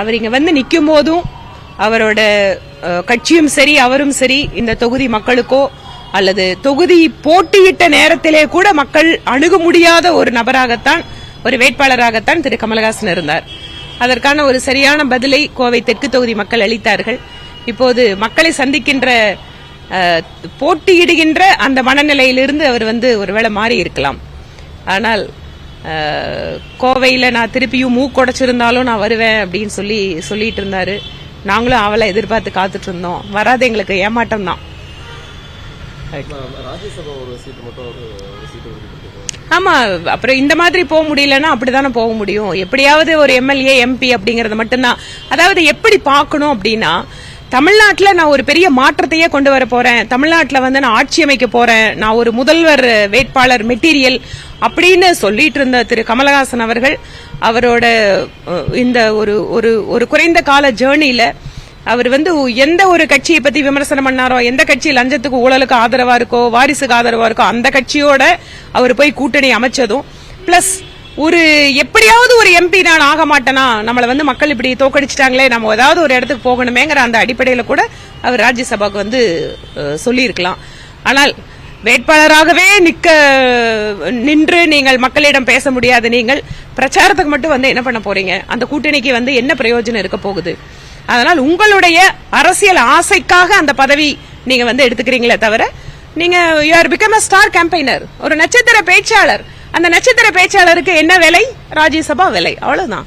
அவர் இங்க வந்து நிற்கும் போதும் அவரோட கட்சியும் சரி அவரும் சரி இந்த தொகுதி மக்களுக்கோ அல்லது தொகுதி போட்டியிட்ட நேரத்திலே கூட மக்கள் அணுக முடியாத ஒரு நபராகத்தான் ஒரு வேட்பாளராகத்தான் திரு கமலஹாசன் இருந்தார். அதற்கான ஒரு சரியான பதிலை கோவை தெற்கு தொகுதி மக்கள் அளித்தார்கள். இப்போது மக்களை சந்திக்கின்ற போட்டியிடுகின்ற அந்த மனநிலையிலிருந்து அவர் வந்து ஒருவேளை மாறி இருக்கலாம் ஆனால் கோவையில நான் திருப்பியும் மூக்குடைச்சிருந்தாலும் நான் வருவேன் அப்படின்னு சொல்லி சொல்லிட்டு இருந்தாரு. நாங்களும் அவளை எதிர்பார்த்து காத்துட்டு இருந்தோம். வராது எங்களுக்கு ஏமாட்டம் தான் ஆமா அப்புறம் இந்த மாதிரி போக முடியலன்னா அப்படிதானே போக முடியும். எப்படியாவது ஒரு எம்எல்ஏ எம்பி அப்படிங்கறது மட்டும்தான். அதாவது எப்படி பார்க்கணும் அப்படின்னா தமிழ்நாட்டில் நான் ஒரு பெரிய மாற்றத்தையே கொண்டு வர போறேன். தமிழ்நாட்டில் வந்து நான் ஆட்சி அமைக்க போறேன். நான் ஒரு முதல்வர் வேட்பாளர் மெட்டீரியல் அப்படின்னு சொல்லிட்டு இருந்த திரு கமலஹாசன் அவர்கள் அவரோட இந்த ஒரு ஒரு ஒரு குறைந்த கால ஜேர்னியில அவர் வந்து எந்த ஒரு கட்சியை பத்தி விமர்சனம் பண்ணாரோ எந்த கட்சி லஞ்சத்துக்கு ஊழலுக்கு ஆதரவா இருக்கோ வாரிசுக்கு ஆதரவா இருக்கோ அந்த கட்சியோட அவர் போய் கூட்டணி அமைச்சதும் பிளஸ் ஒரு எப்படியாவது ஒரு எம்பி நான் ஆக மாட்டேனா? நம்மளை வந்து மக்கள் இப்படி தோக்கடிச்சிட்டாங்களே நம்ம ஏதாவது ஒரு இடத்துக்கு போகணுமேங்கிற அந்த அடிப்படையில கூட அவர் ராஜ்யசபாக்கு வந்து சொல்லியிருக்கலாம். ஆனால் வேட்பாளராகவே நிக்க நின்று நீங்கள் மக்களிடம் பேச முடியாத. நீங்கள் பிரச்சாரத்துக்கு மட்டும் வந்து என்ன பண்ண போறீங்க? அந்த கூட்டணிக்கு வந்து என்ன பிரயோஜனம் இருக்க போகுது? அதனால் உங்களுடைய அரசியல் ஆசைக்காக அந்த பதவி நீங்க வந்து எடுத்துக்கிறீங்களே தவிர நீங்க you are become a star campaigner ஒரு நட்சத்திர பேச்சாளர். அந்த நட்சத்திர பேச்சாளருக்கு என்ன விலை? ராஜ்யசபா விலை. அவ்வளவுதான்.